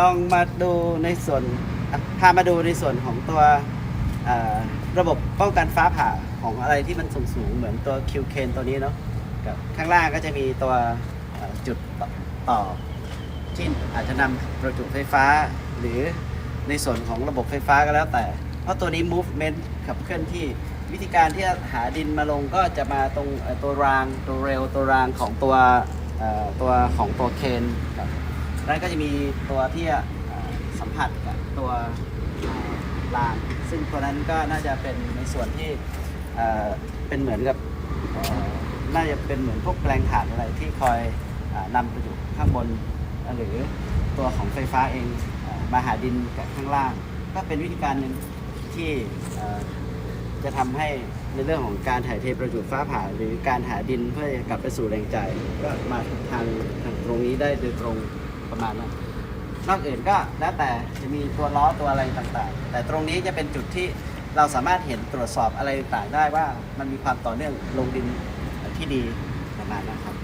ลองมาดูในส่วนพามาดูในส่วนของตัวระบบป้องกันฟ้าผ่าของอะไรที่มันสูงสูงเหมือนตัวคิวเคนตัวนี้เนาะกับข้างล่างก็จะมีตัวจุดต่อที่อาจจะนำประจุไฟฟ้า หรือในส่วนของระบบไฟฟ้าก็แล้วแต่ เพราะตัวนี้ movement ขับเคลื่อนที่วิธีการที่หาดินมาลงก็จะมาตรงตัวรางตัวเรลตัวรางของตัวตัวของตัวเคนครับ แล้วก็จะมีตัวที่สัมผัสกับตัวราง ซึ่งตัวนั้นก็น่าจะเป็นในส่วนที่เป็นเหมือนกับน่าจะเป็นเหมือนพวกแปลงถ่านอะไรที่คอยอนำไปอยู่ข้างบน หรือตัวของไฟฟ้าเองอมาหาดินกับข้างล่าง ก็เป็นวิธีการหนึ่งที่จะทำให้ในเรื่องของการถ่ายเทประจุฟ้าผ่า หรือการหาดินเพื่อกลับไปสู่แรงจ่ายก็มาทางทางตรงนี้ได้โดยตรง ประมาณนั้นนอกอื่นก็แล้วแต่จะมีตัวล้อตัวอะไรต่างๆ แต่ตรงนี้จะเป็นจุดที่เราสามารถเห็นตรวจสอบอะไรต่างๆได้ว่ามันมีความต่อเนื่องลงดินที่ดีประมาณนั้นครับ